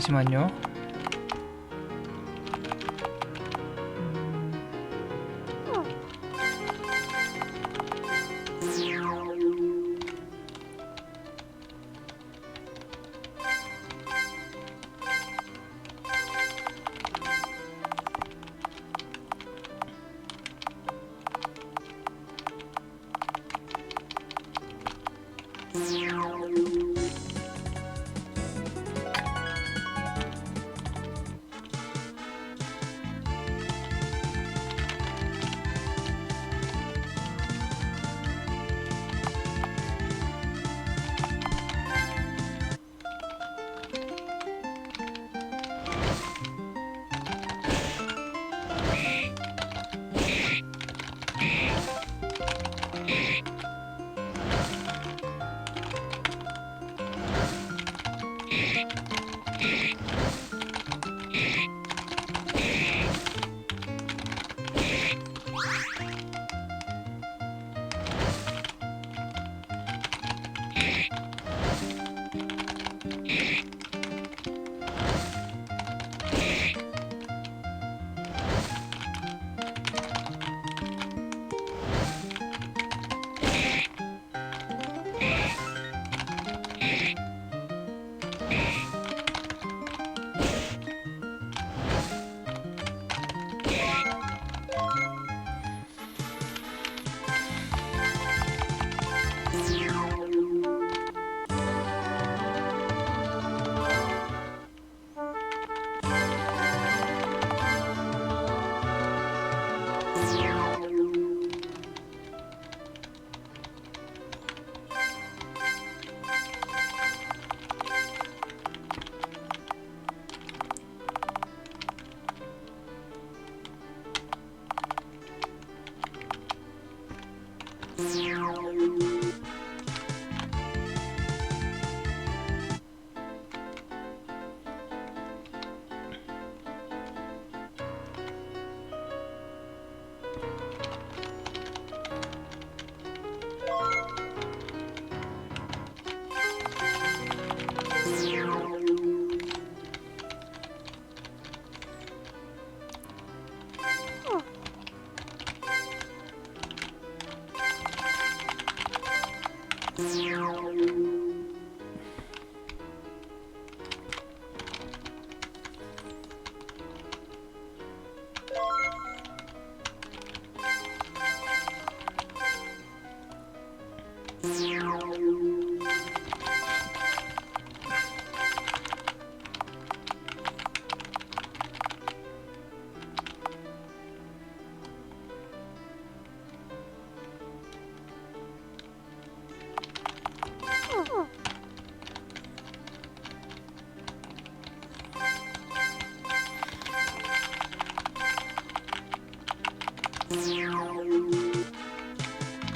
잠시만요.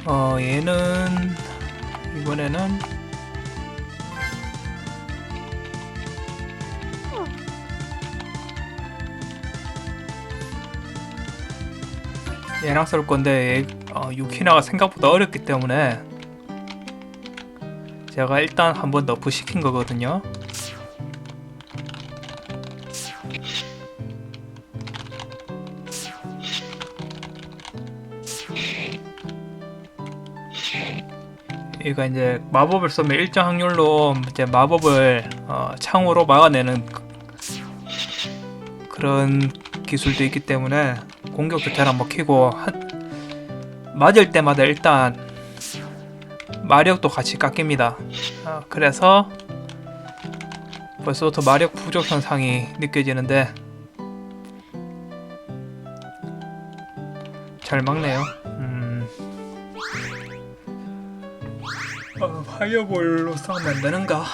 어 얘는 이번에는 얘랑 쏠 건데 얘, 어, 유키나가 생각보다 어렵기 때문에 제가 일단 한번 너프 시킨 거거든요. 얘가 이제 마법을 쏘면 일정 확률로 이제 마법을 어, 창으로 막아내는 그- 그런 기술도 있기 때문에 공격도 잘 안 먹히고 한- 맞을 때마다 일단 마력도 같이 깎입니다. 어, 그래서 벌써부터 마력 부족 현상이 느껴지는데 잘 막네요. 파이어볼로 싸우면 안 되는가?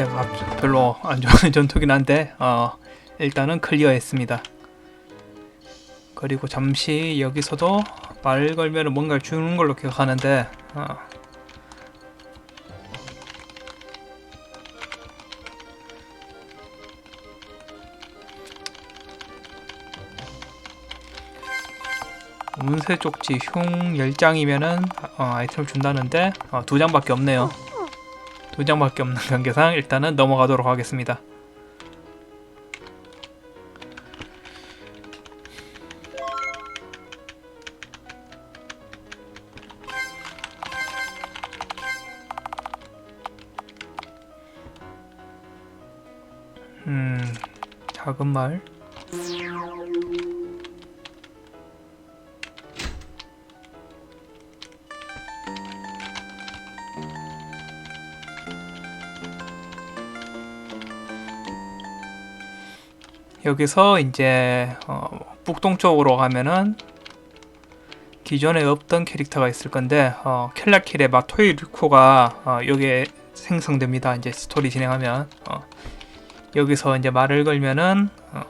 제가 별로 안 좋아하는 전투긴 한데 어, 일단은 클리어했습니다. 그리고 잠시 여기서도 말 걸면 뭔가를 주는 걸로 기억하는데 어, 운세 쪽지 흉 10장이면은 어, 아이템을 준다는데 어, 두 장밖에 없네요. 두 장밖에 없는 관계상 일단은 넘어가도록 하겠습니다. 음, 작은 말. 여기서 이제 어, 북동쪽으로 가면은 기존에 없던 캐릭터가 있을 건데 어, 켈라킬의 마토이 류코가 어, 여기에 생성됩니다. 이제 스토리 진행하면 어, 여기서 이제 말을 걸면은 어,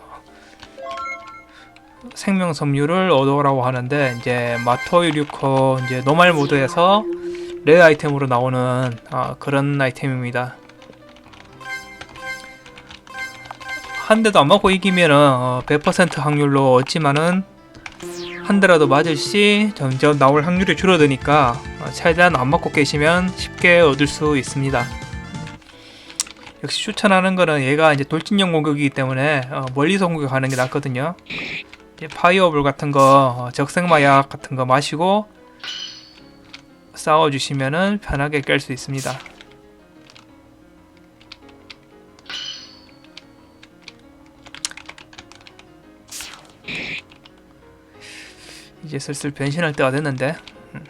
생명 섬유를 얻어오라고 하는데 이제 마토이 류코 이제 노말 모드에서 레어 아이템으로 나오는 어, 그런 아이템입니다. 한 대도 안 맞고 이기면은 어, 100% 확률로 얻지만은 한 대라도 맞을 시 점점 나올 확률이 줄어드니까 어, 최대한 안 맞고 계시면 쉽게 얻을 수 있습니다. 역시 추천하는 거는 얘가 이제 돌진형 공격이기 때문에 어, 멀리서 공격하는 게 낫거든요. 파이어볼 같은 거, 어, 적색마약 같은 거 마시고 싸워주시면은 편하게 깰 수 있습니다. 이제 슬슬 변신할 때가 됐는데. 음.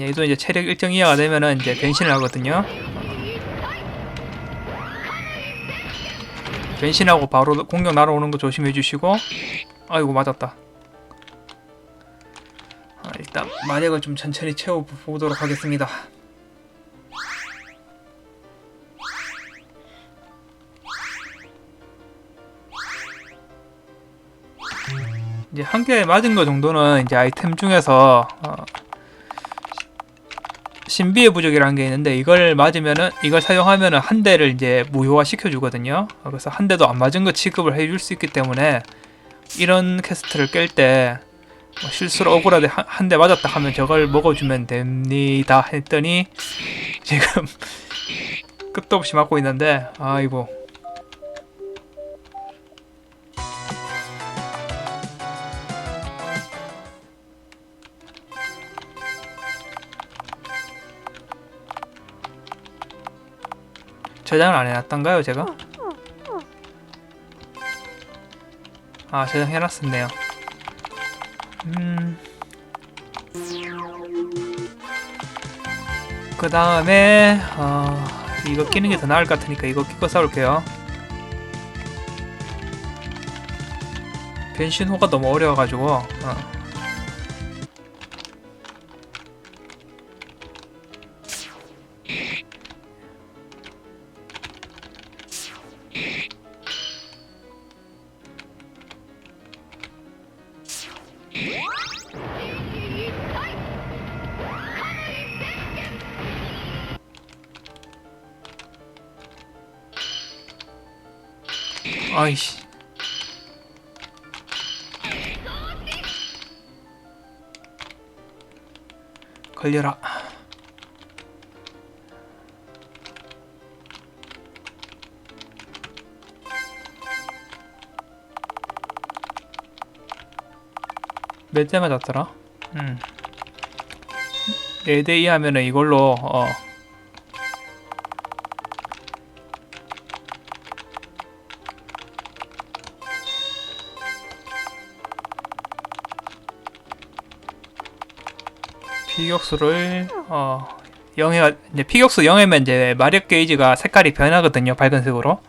얘도 이제 체력 일정 이하가 되면은 이제 변신을 하거든요. 변신하고 바로 공격 날아오는 거 조심해 주시고. 아이고 맞았다. 아, 일단 마력을 좀 천천히 채워보도록 하겠습니다 이제 한 개 맞은 거 정도는 이제 아이템 중에서 어, 신비의 부적이라는 게 있는데 이걸 맞으면은 이걸 사용하면은 한 대를 이제 무효화 시켜주거든요. 그래서 한 대도 안 맞은 거 취급을 해줄 수 있기 때문에 이런 퀘스트를 깰때 뭐 실수로 억울하게 한 대 맞았다 하면 저걸 먹어주면 됩니다 했더니 지금 끝도 없이 맞고 있는데 아이고 저장을 안 해놨던가요 제가? 아 저장해놨었네요 음... 그 다음에 어... 이거 끼는 게 더 나을 것 같으니까 이거 끼고 싸울게요 변신호가 너무 어려워가지고 어. 아이씨. 걸려라. 몇 대 맞았더라? 음. 4대 2 하면은 이걸로 어 피격수를 어 0해 이제 피격수 0이면 이제 마력 게이지가 색깔이 변하거든요 밝은색으로.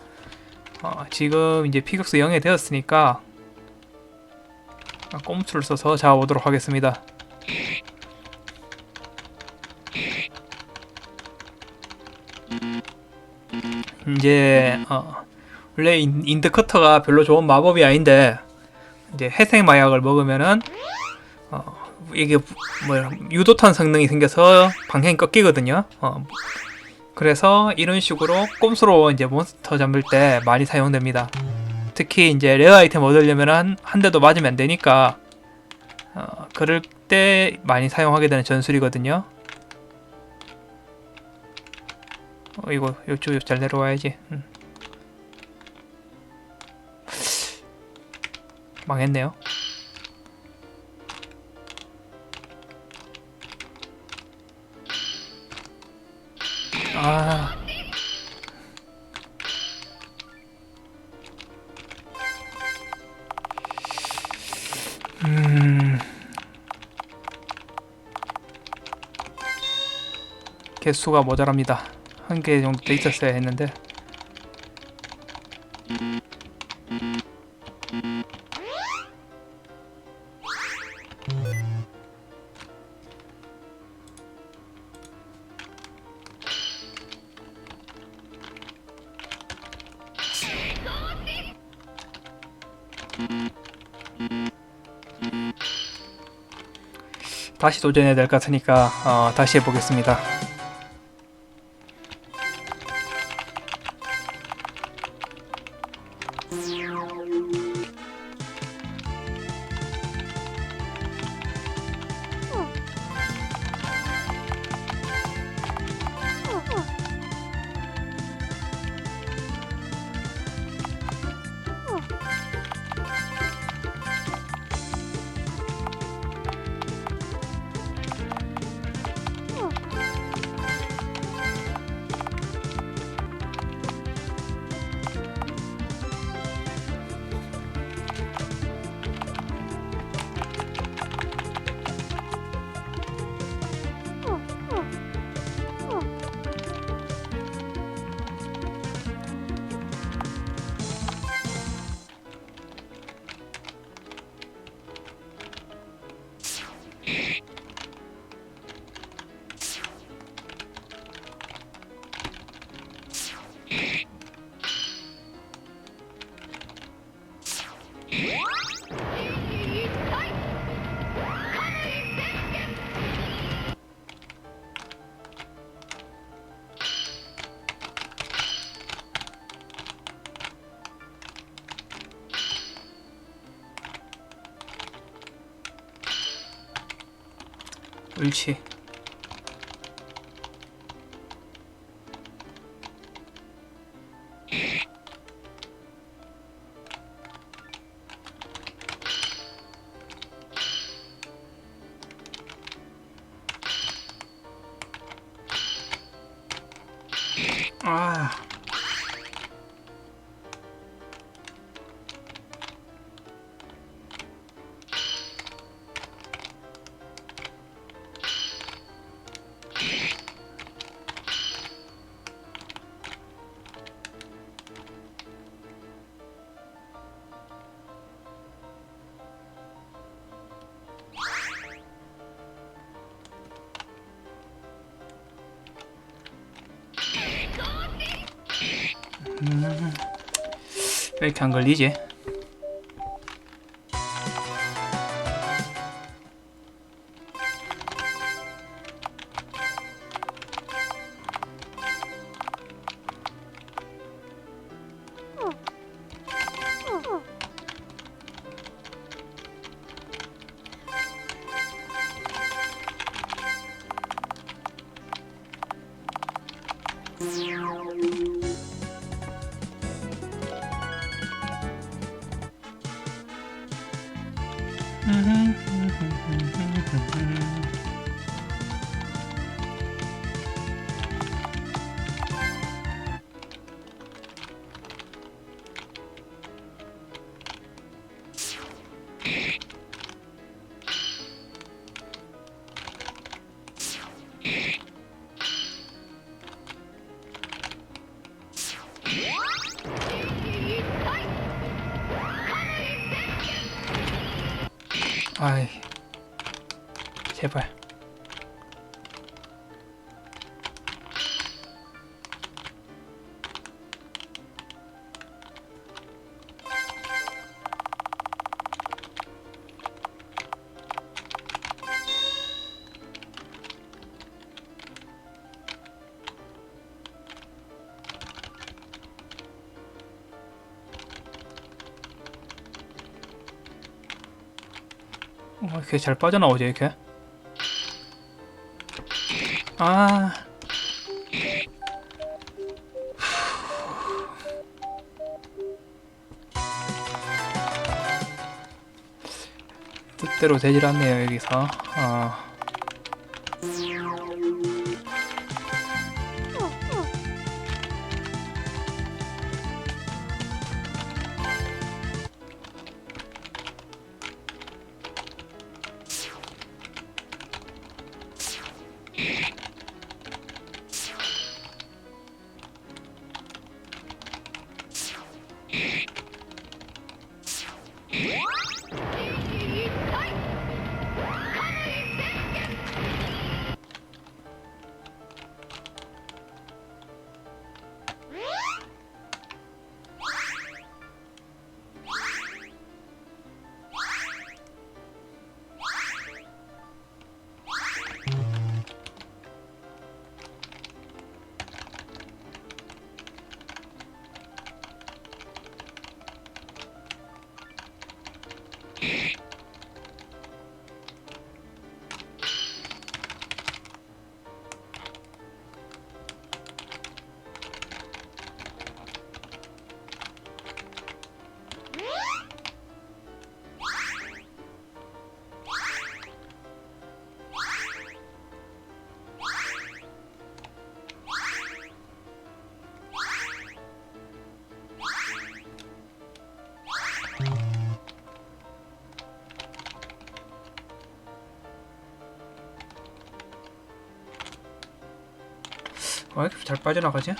어, 지금 이제 피격수 0이 되었으니까 아, 꼼수를 써서 잡아보도록 하겠습니다. 이제 어, 원래 인- 인드커터가 별로 좋은 마법이 아닌데 이제 회색 마약을 먹으면은 어, 이게 뭐 유도탄 성능이 생겨서 방향이 꺾이거든요. 어, 그래서 이런 식으로 꼼수로 이제 몬스터 잡을 때 많이 사용됩니다. 특히 이제 레어 아이템 얻으려면은 한 대도 맞으면 안 되니까 어, 그럴 때 많이 사용하게 되는 전술이거든요. 어, 이거 요쪽 잘 내려와야지. 음. 망했네요. 아. 음. 개수가 모자랍니다. 한 개 정도 돼 있었어야 했는데. 다시 도전해야 될 것 같으니까 어, 다시 해보겠습니다. 옳지. 아. 걸리지? 아이 제발 어, 이렇게 잘 빠져나오지 이렇게? 아. 뜻대로 되질 않네요 여기서. 어. 왜 이렇게 잘 빠져나가지?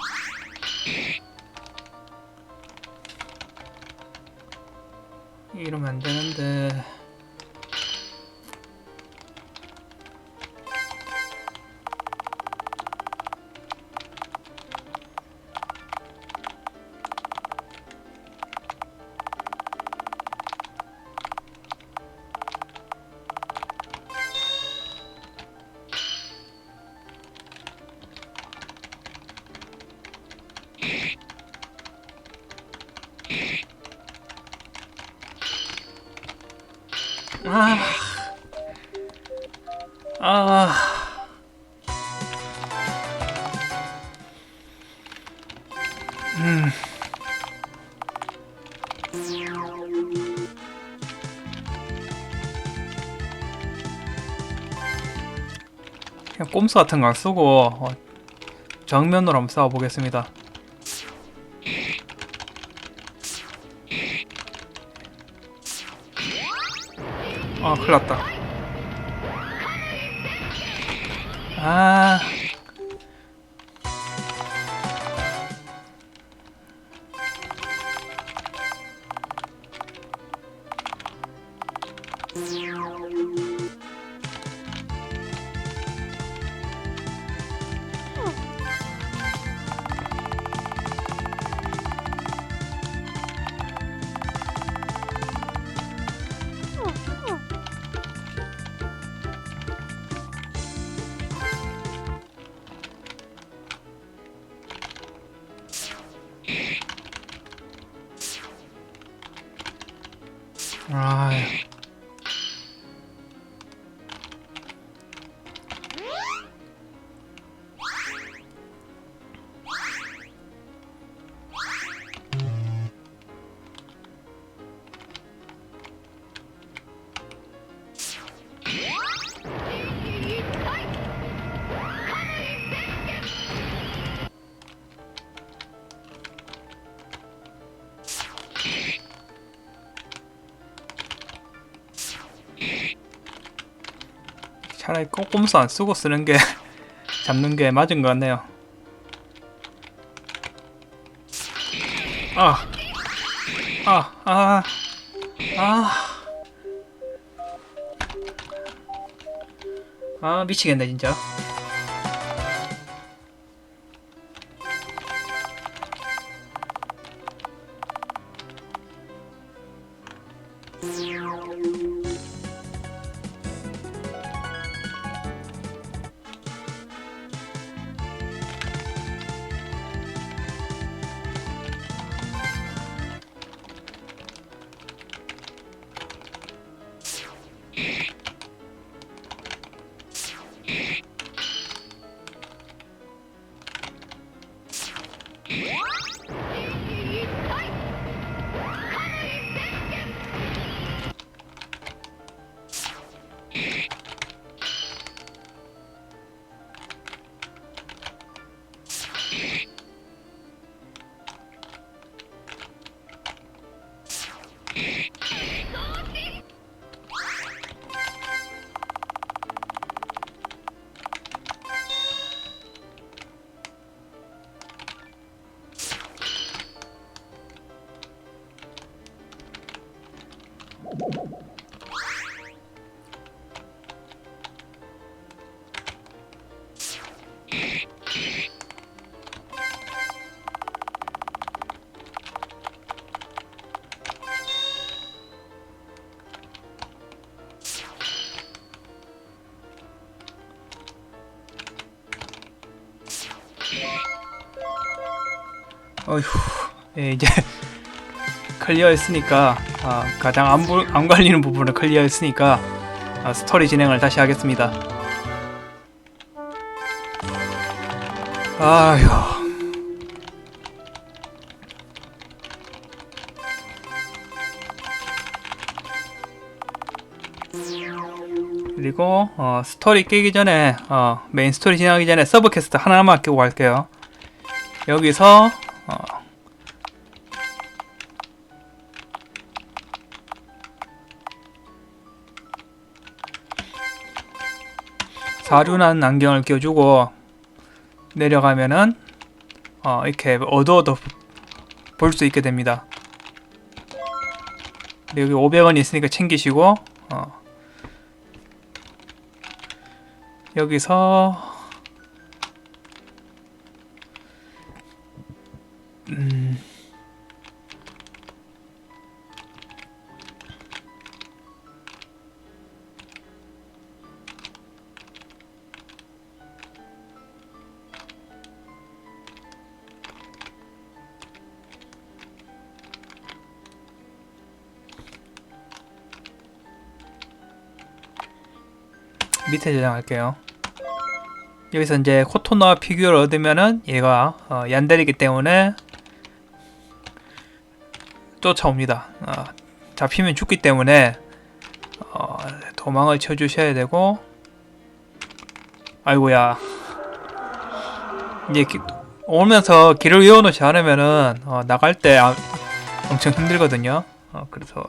이러면 안 되는데 그냥 꼼수 같은 거 안 쓰고 어, 정면으로 한번 싸워보겠습니다. 아, 큰일 났다. 아. 차라리 꼼- 꼼수 안 쓰고 쓰는 게 잡는 게 맞은 것 같네요. 아, 아, 아, 아, 아 미치겠네 진짜. 어휴, 예, 이제 클리어했으니까 아, 가장 안, 볼- 안 걸리는 부분을 클리어했으니까 아, 스토리 진행을 다시 하겠습니다. 아휴. 그리고 어, 스토리 깨기 전에 어, 메인 스토리 진행하기 전에 서브 퀘스트 하나만 끼고 갈게요. 여기서 어, 사륜한 안경을 껴주고 내려가면은 어, 이렇게 어두워도 볼 수 있게 됩니다. 여기 500원 있으니까 챙기시고 어, 여기서 밑에 저장할게요. 여기서 이제 코토나 피규어를 얻으면은 얘가 어, 얀데리기 때문에 쫓아옵니다. 어, 잡히면 죽기 때문에 어, 도망을 쳐주셔야 되고 아이고야 이제 기- 오면서 길을 외워놓지 않으면은 어, 나갈 때 아- 엄청 힘들거든요. 어, 그래서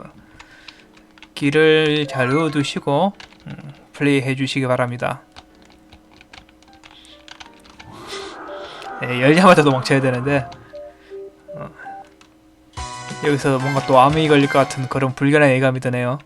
길을 잘 외워두시고 음, 플레이 해 주시기 바랍니다. 네, 열자마자 도망쳐야 되는데 어, 여기서 뭔가 또 암이 걸릴 것 같은 그런 불길한 예감이 드네요.